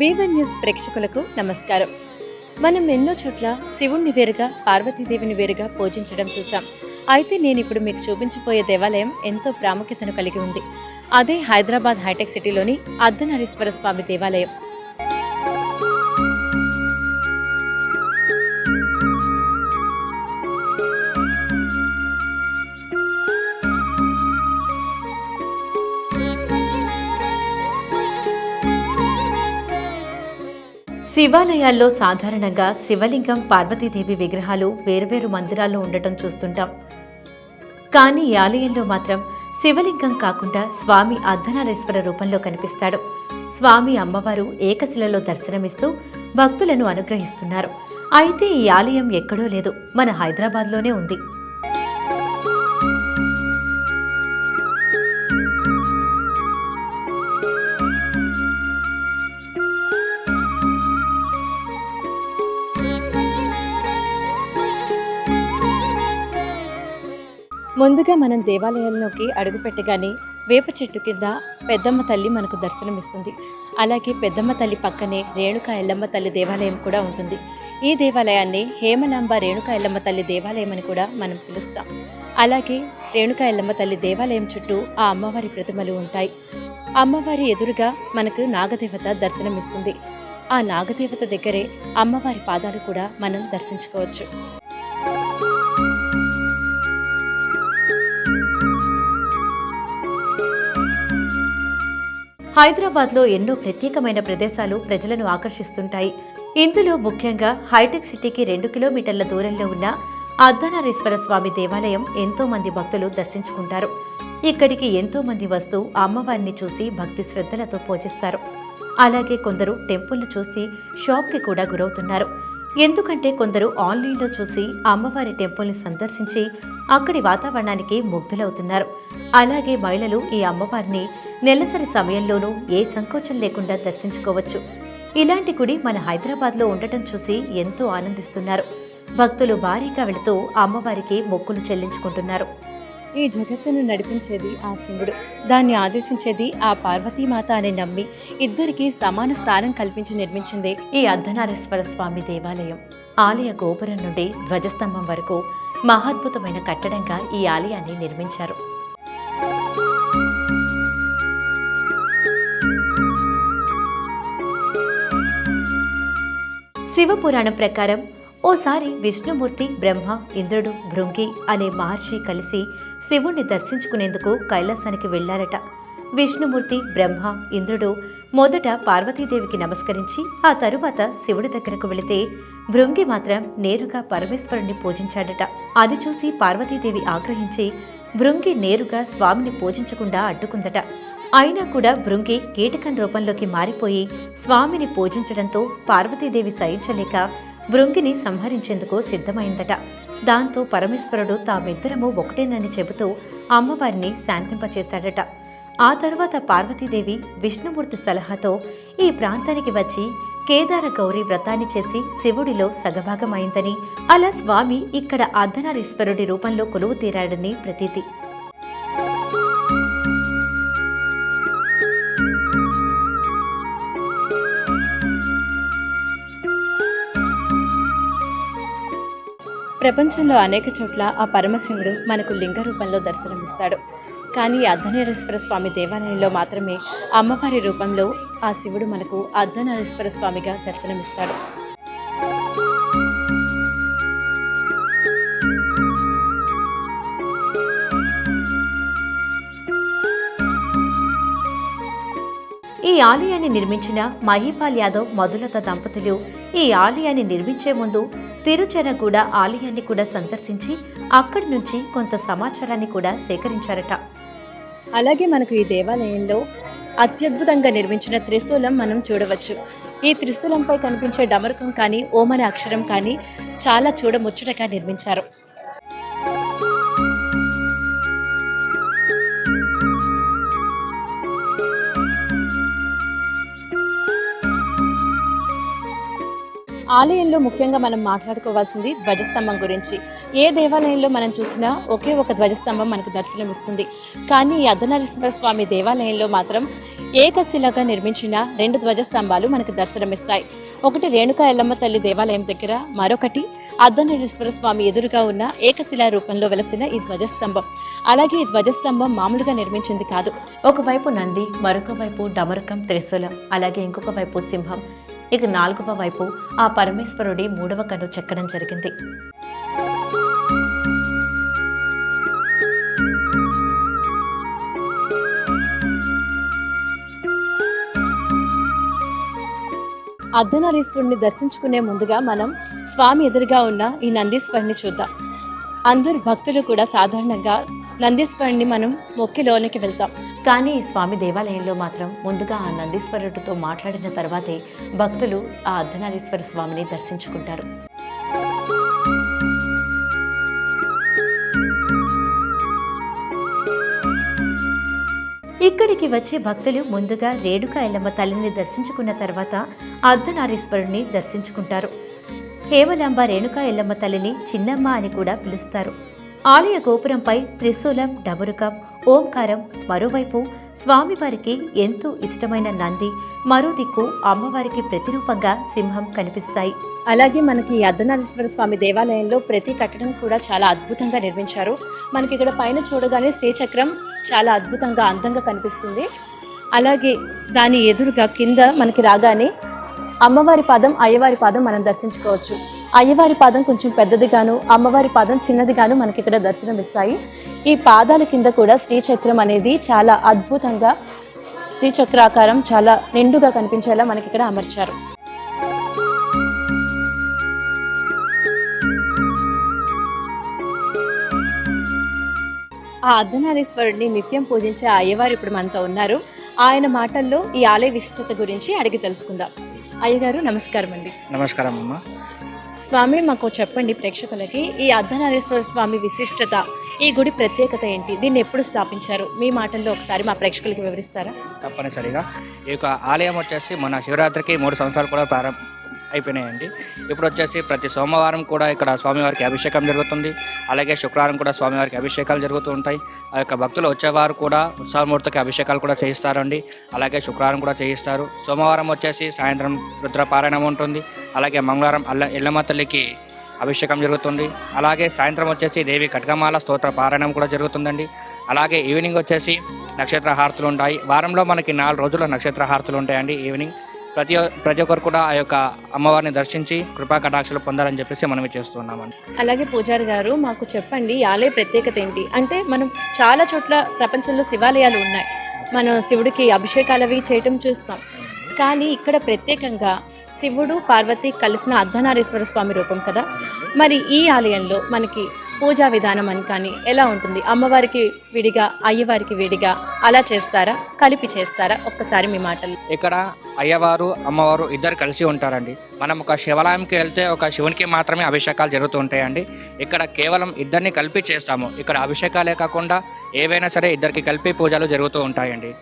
బీవన్ news ప్రేక్షకులకు నమస్కారం. మనం ఎన్నో చోట్ల శివుణ్ణి వేరుగా పార్వతీదేవిని వేరుగా పూజించడం చూసాం అయితే నేను ఇప్పుడు మీకు చూపించబోయే దేవాలయం ఎంతో ప్రాముఖ్యతను కలిగి ఉంది. అదే హైదరాబాద్ హైటెక్ సిటీలోని అర్ధనారీశ్వర స్వామి దేవాలయం. శివాలయాల్లో సాధారణంగా శివలింగం పార్వతీదేవి విగ్రహాలు వేర్వేరు మందిరాల్లో ఉండటం చూస్తుంటాం. కానీ ఈ ఆలయంలో మాత్రం శివలింగం కాకుండా స్వామి అర్ధనారేశ్వర రూపంలో కనిపిస్తాడు. స్వామి అమ్మవారు ఏకశిలలో దర్శనమిస్తూ భక్తులను అనుగ్రహిస్తున్నారు. అయితే ఈ ఆలయం ఎక్కడో లేదు. మన హైదరాబాద్లోనే ఉంది. ముందుగా మనం దేవాలయంలోకి అడుగుపెట్టగానే వేప చెట్టు కింద పెద్దమ్మ తల్లి మనకు దర్శనమిస్తుంది. అలాగే పెద్దమ్మ తల్లి పక్కనే రేణుకా ఎల్లమ్మ తల్లి దేవాలయం కూడా ఉంటుంది. ఈ దేవాలయాన్ని హేమలాంబ రేణుకా ఎల్లమ్మ తల్లి దేవాలయం అని కూడా మనం పిలుస్తాం. అలాగే రేణుకా ఎల్లమ్మ తల్లి దేవాలయం చుట్టూ ఆ అమ్మవారి ప్రతిమలు ఉంటాయి. అమ్మవారి ఎదురుగా మనకు నాగదేవత దర్శనమిస్తుంది. ఆ నాగదేవత దగ్గరే అమ్మవారి పాదాలు కూడా మనం దర్శించుకోవచ్చు. హైదరాబాద్లో ఎన్నో ప్రత్యేకమైన ప్రదేశాలు ప్రజలను ఆకర్షిస్తుంటాయి. ఇందులో ముఖ్యంగా హైటెక్ సిటీకి రెండు కిలోమీటర్ల దూరంలో ఉన్న అర్ధనారీశ్వర స్వామి దేవాలయం ఎంతో మంది భక్తులు దర్శించుకుంటారు. ఇక్కడికి ఎంతో మంది వస్తూ అమ్మవారిని చూసి భక్తి శ్రద్ధలతో పూజిస్తారు. అలాగే కొందరు టెంపుల్ను చూసి షాక్కి కూడా గురవుతున్నారు. ఎందుకంటే కొందరు ఆన్లైన్లో చూసి అమ్మవారి టెంపుల్ని సందర్శించి అక్కడి వాతావరణానికి ముగ్ధులవుతున్నారు. అలాగే మహిళలు ఈ అమ్మవారిని నెలసరి సమయంలోనూ ఏ సంకోచం లేకుండా దర్శించుకోవచ్చు. ఇలాంటి గుడి మన హైదరాబాద్లో ఉండటం చూసి ఎంతో ఆనందిస్తున్నారు. భక్తులు భారీగా వెళుతూ అమ్మవారికి మొక్కులు చెల్లించుకుంటున్నారు. ఈ జగత్తును నడిపించేది ఆ శివుడు దాన్ని ఆదేశించేది ఆ పార్వతీమాత అని నమ్మి ఇద్దరికి సమాన స్థానం కల్పించి నిర్మించిందే ఈ అర్ధనారేశ్వర స్వామి దేవాలయం. ఆలయ గోపురం నుండి ధ్వజస్తంభం వరకు మహాద్భుతమైన కట్టడంగా ఈ ఆలయాన్ని నిర్మించారు. శివపురాణం ప్రకారం ఓసారి విష్ణుమూర్తి బ్రహ్మ ఇంద్రుడు భృంగి అనే మహర్షి కలిసి శివుణ్ణి దర్శించుకునేందుకు కైలాసానికి వెళ్ళారట. విష్ణుమూర్తి బ్రహ్మ ఇంద్రుడు మొదట పార్వతీదేవికి నమస్కరించి ఆ తరువాత శివుడి దగ్గరకు వెళితే భృంగి మాత్రం నేరుగా పరమేశ్వరుణ్ణి పూజించాడట. అది చూసి పార్వతీదేవి ఆగ్రహించి భృంగి నేరుగా స్వామిని పూజించకుండా అడ్డుకుందట. అయినా కూడా భృంగి కీటకం రూపంలోకి మారిపోయి స్వామిని పూజించడంతో పార్వతీదేవి సహించలేక భృంగిని సంహరించేందుకు సిద్ధమైందట. దాంతో పరమేశ్వరుడు తామిద్దరము ఒకటేనని చెబుతూ అమ్మవారిని శాంతింపచేశాడట. ఆ తరువాత పార్వతీదేవి విష్ణుమూర్తి సలహాతో ఈ ప్రాంతానికి వచ్చి కేదార గౌరీ వ్రతాన్ని చేసి శివుడిలో సగభాగమైందని అలా స్వామి ఇక్కడ అర్ధనారీశ్వరుడి రూపంలో కొలువు తీరాడని ప్రతీతి. ప్రపంచంలో అనేక చోట్ల ఆ పరమశివుడు మనకు లింగ రూపంలో దర్శనమిస్తాడు. కానీ అర్ధనారీశ్వర స్వామి దేవాలయంలో మాత్రమే అమ్మవారి రూపంలో ఆ శివుడు మనకు అర్ధనరేశ్వర స్వామిగా దర్శనమిస్తాడు. ఈ ఆలయాన్ని నిర్మించిన మహిపాల్ యాదవ్ మధులత దంపతులు ఈ ఆలయాన్ని నిర్మించే ముందు తిరుచెనగూడ ఆలయాన్ని కూడా సందర్శించి అక్కడి నుంచి కొంత సమాచారాన్ని కూడా సేకరించారట. అలాగే మనకు ఈ దేవాలయంలో అత్యద్భుతంగా నిర్మించిన త్రిశూలం మనం చూడవచ్చు. ఈ త్రిశూలంపై కనిపించే డమరుకం కానీ ఓమన అక్షరం కానీ చాలా చూడముచ్చటగా నిర్మించారు. ఆలయంలో ముఖ్యంగా మనం మాట్లాడుకోవాల్సింది ధ్వజస్తంభం గురించి. ఏ దేవాలయంలో మనం చూసినా ఒకే ఒక ధ్వజస్తంభం మనకు దర్శనం ఇస్తుంది. కానీ ఈ అర్ధనారీశ్వర స్వామి దేవాలయంలో మాత్రం ఏకశిలగా నిర్మించిన రెండు ధ్వజస్తంభాలు మనకు దర్శనమిస్తాయి. ఒకటి రేణుకా ఎల్లమ్మ తల్లి దేవాలయం దగ్గర మరొకటి అర్ధనారీశ్వర స్వామి ఎదురుగా ఉన్న ఏకశిలా రూపంలో వెలసిన ఈ ధ్వజస్తంభం. అలాగే ఈ ధ్వజస్తంభం మామూలుగా నిర్మించింది కాదు. ఒకవైపు నంది మరొక వైపు డమరుకం త్రిశూలం అలాగే ఇంకొక వైపు సింహం ఇక నాలుగవ వైపు ఆ పరమేశ్వరుడి మూడవ కన్ను చెక్కడం జరిగింది. అర్ధనారీశ్వరుని దర్శించుకునే ముందుగా మనం స్వామి ఎదురుగా ఉన్న ఈ నందీశ్వరుని చూద్దాం. అందరు భక్తులు కూడా సాధారణంగా నందీశ్వరుడిని మనం మొక్కి లోనికి వెళ్తాం. కానీ ఈ స్వామి దేవాలయంలో మాత్రం ముందుగా ఆ నందీశ్వరుడితో మాట్లాడిన తర్వాతే భక్తులు ఆ అర్ధనారీశ్వర స్వామిని దర్శించుకుంటారు. ఇక్కడికి వచ్చే భక్తులు ముందుగా రేణుక ఎల్లమ్మ తల్లిని దర్శించుకున్న తర్వాత అర్ధనారీశ్వరుణ్ణి దర్శించుకుంటారు. హేమలాంబ రేణుకా ఎల్లమ్మ తల్లిని చిన్నమ్మ అని కూడా పిలుస్తారు. ఆలయ గోపురంపై త్రిశూలం డబురుకం ఓంకారం మరోవైపు స్వామివారికి ఎంతో ఇష్టమైన నంది మరో దిక్కు అమ్మవారికి ప్రతిరూపంగా సింహం కనిపిస్తాయి. అలాగే మనకి ఈ అర్ధనారీశ్వర స్వామి దేవాలయంలో ప్రతి కట్టడం కూడా చాలా అద్భుతంగా నిర్మించారు. మనకి ఇక్కడ పైన చూడగానే శ్రీచక్రం చాలా అద్భుతంగా అందంగా కనిపిస్తుంది. అలాగే దాని ఎదురుగా కింద మనకి రాగానే అమ్మవారి పాదం అయ్యవారి పాదం మనం దర్శించుకోవచ్చు. అయ్యవారి పాదం కొంచెం పెద్దదిగాను అమ్మవారి పాదం చిన్నదిగాను మనకి ఇక్కడ దర్శనం ఇస్తాయి. ఈ పాదాల కింద కూడా శ్రీచక్రం అనేది చాలా అద్భుతంగా శ్రీచక్రాకారం చాలా నిండుగా కనిపించేలా మనకి ఇక్కడ అమర్చారు. ఆ అర్ధనారీశ్వరుడిని నిత్యం పూజించే అయ్యవారు ఇప్పుడు మనతో ఉన్నారు. ఆయన మాటల్లో ఈ ఆలయ విశిష్టత గురించి అడిగి తెలుసుకుందాం. అయ్యగారు నమస్కారం అండి నమస్కారం అమ్మ స్వామి మాకు చెప్పండి ప్రేక్షకులకి ఈ అర్ధనారీశ్వర స్వామి విశిష్టత ఈ గుడి ప్రత్యేకత ఏంటి? దీన్ని ఎప్పుడు స్థాపించారు? మీ మాటల్లో ఒకసారి మా ప్రేక్షకులకి వివరిస్తారా? తప్పనిసరిగా. ఈ యొక్క ఆలయం వచ్చేసి మన శివరాత్రికి మూడు సంవత్సరాలు కూడా ప్రారంభ అయిపోయినాయండి. ఇప్పుడు వచ్చేసి ప్రతి సోమవారం కూడా ఇక్కడ స్వామివారికి అభిషేకం జరుగుతుంది. అలాగే శుక్రవారం కూడా స్వామివారికి అభిషేకాలు జరుగుతూ ఉంటాయి. ఆ యొక్క భక్తులు వచ్చేవారు కూడా ఉత్సవమూర్తికి అభిషేకాలు కూడా చేయిస్తారండి. అలాగే శుక్రవారం కూడా చేయిస్తారు. సోమవారం వచ్చేసి సాయంత్రం రుద్రపారాయణం ఉంటుంది. అలాగే మంగళవారం అల్ల ఎల్లమ్మ తల్లికి అభిషేకం జరుగుతుంది. అలాగే సాయంత్రం వచ్చేసి దేవి కట్కమాల స్తోత్ర పారాయణం కూడా జరుగుతుందండి. అలాగే ఈవినింగ్ వచ్చేసి నక్షత్ర హారతులు ఉంటాయి. వారంలో మనకి నాలుగు రోజుల నక్షత్ర హారతులు ఉంటాయండి ఈవినింగ్. ప్రతి ప్రతి ఒక్కరు కూడా ఆ యొక్క అమ్మవారిని దర్శించి కృపా కటాక్షలు పొందాలని చెప్పేసి మనం చేస్తున్నామండి. అలాగే పూజారి గారు మాకు చెప్పండి ఈ ఆలయ ప్రత్యేకత ఏంటి? అంటే మనం చాలా చోట్ల ప్రపంచంలో శివాలయాలు ఉన్నాయి. మనం శివుడికి అభిషేకాలు అవి చేయటం చూస్తాం. కానీ ఇక్కడ ప్రత్యేకంగా శివుడు పార్వతి కలిసిన అర్ధనారీశ్వర స్వామి రూపం కదా? మరి ఈ ఆలయంలో మనకి పూజా విధానం అని కానీ ఎలా ఉంటుంది? అమ్మవారికి విడిగా అయ్యవారికి విడిగా అలా చేస్తారా? కలిపి చేస్తారా? ఒక్కసారి మీ మాటలు. ఇక్కడ అయ్యవారు అమ్మవారు ఇద్దరు కలిసి ఉంటారండి. మనం ఒక శివాలయంకి వెళ్తే ఒక శివునికి మాత్రమే అభిషేకాలు జరుగుతూ ఉంటాయండి. ఇక్కడ కేవలం ఇద్దరిని కలిపి చేస్తాము. ఇక్కడ అభిషేకాలే కాకుండా ఏవైనా సరే ఇద్దరికి కలిపి పూజలు జరుగుతూ ఉంటాయండి.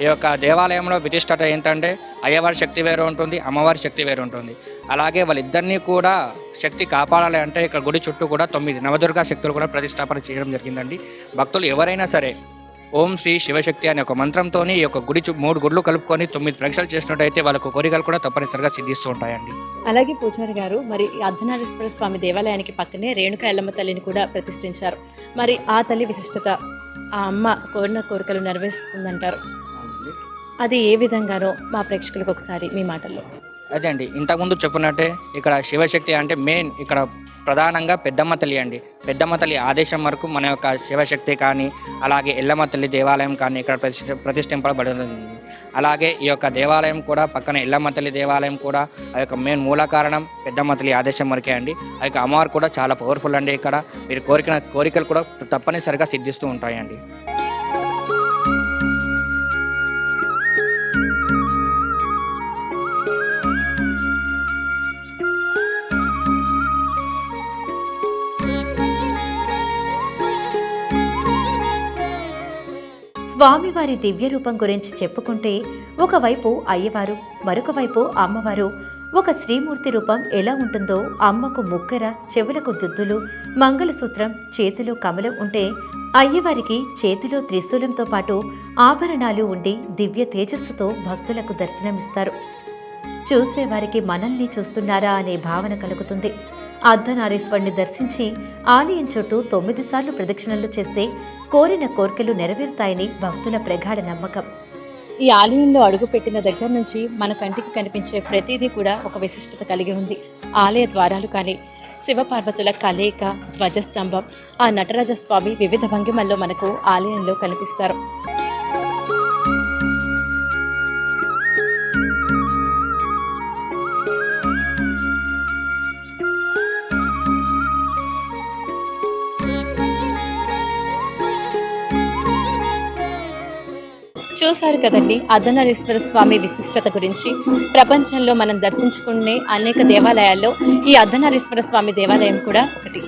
ఈ యొక్క దేవాలయంలో విశిష్టత ఏంటంటే అయ్యవారి శక్తి వేరు ఉంటుంది అమ్మవారి శక్తి వేరు ఉంటుంది. అలాగే వాళ్ళిద్దరినీ కూడా శక్తి కాపాడాలి అంటే ఇక్కడ గుడి చుట్టూ కూడా తొమ్మిది నవదుర్గా శక్తులు కూడా ప్రతిష్టాపన చేయడం జరిగిందండి. భక్తులు ఎవరైనా సరే ఓం శ్రీ శివశక్తి అనే ఒక మంత్రంతో ఈ యొక్క గుడి చు- మూడు గుడ్లు కలుపుకొని తొమ్మిది పరీక్షలు చేసినట్టయితే వాళ్ళకు కోరికలు కూడా తప్పనిసరిగా సిద్ధిస్తూ ఉంటాయండి. అలాగే పూజారి గారు మరి ఈ అర్ధనారీశ్వర స్వామి దేవాలయానికి పక్కనే రేణుక ఎల్లమ్మ తల్లిని కూడా ప్రతిష్ఠించారు. మరి ఆ తల్లి విశిష్టత ఆ అమ్మ కోరిన కోరికలు నెరవేరుస్తుందంటారు. అది ఏ విధంగానో మా ప్రేక్షకులకు ఒకసారి మీ మాటల్లో. అదే అండి ఇంతకుముందు చెప్పినట్టే ఇక్కడ శివశక్తి అంటే మెయిన్ ఇక్కడ ప్రధానంగా పెద్దమ్మ తల్లి అండి. పెద్దమ్మ తల్లి ఆదేశం వరకు మన యొక్క శివశక్తి కానీ అలాగే ఎల్లమ్మ తల్లి దేవాలయం కానీ ఇక్కడ ప్రతిష్ఠ ప్రతిష్ఠింపబడింది అలాగే ఈ యొక్క దేవాలయం కూడా పక్కన ఎల్లమ్మ తల్లి దేవాలయం కూడా ఆ యొక్క మెయిన్ మూల కారణం పెద్దమ్మ తల్లి ఆదేశం వరకే అండి. ఆ యొక్క అమ్మవారు కూడా చాలా పవర్ఫుల్ అండి ఇక్కడ. మీరు కోరిక కోరికలు కూడా తప్పనిసరిగా సిద్ధిస్తూ ఉంటాయండి. స్వామివారి దివ్య రూపం గురించి చెప్పుకుంటే ఒకవైపు అయ్యవారు మరొక వైపు అమ్మవారు. ఒక శ్రీమూర్తి రూపం ఎలా ఉంటుందో అమ్మకు ముగ్గర చెవులకు దుద్దులు మంగళసూత్రం చేతిలో కమలం ఉంటే అయ్యవారికి చేతిలో త్రిశూలంతో పాటు ఆభరణాలు ఉండి దివ్య తేజస్సుతో భక్తులకు దర్శనమిస్తారు. చూసేవారికి మనల్ని చూస్తున్నారా అనే భావన కలుగుతుంది. అర్ధనారీశ్వరుని దర్శించి ఆలయం చుట్టూ తొమ్మిది సార్లు ప్రదక్షిణలు చేస్తే కోరిన కోర్కెలు నెరవేరుతాయని భక్తుల ప్రగాఢ నమ్మకం. ఈ ఆలయంలో అడుగుపెట్టిన దగ్గర నుంచి మన కంటికి కనిపించే ప్రతిదీ కూడా ఒక విశిష్టత కలిగి ఉంది. ఆలయ ద్వారాలు కానీ శివపార్వతుల కలయిక ధ్వజస్తంభం ఆ నటరాజస్వామి వివిధ భంగిమల్లో మనకు ఆలయంలో కనిపిస్తారు. చూశారు కదండి అర్ధనారీశ్వర స్వామి విశిష్టత గురించి. ప్రపంచంలో మనం దర్శించుకునే అనేక దేవాలయాల్లో ఈ అర్ధనారీశ్వర స్వామి దేవాలయం కూడా ఒకటి.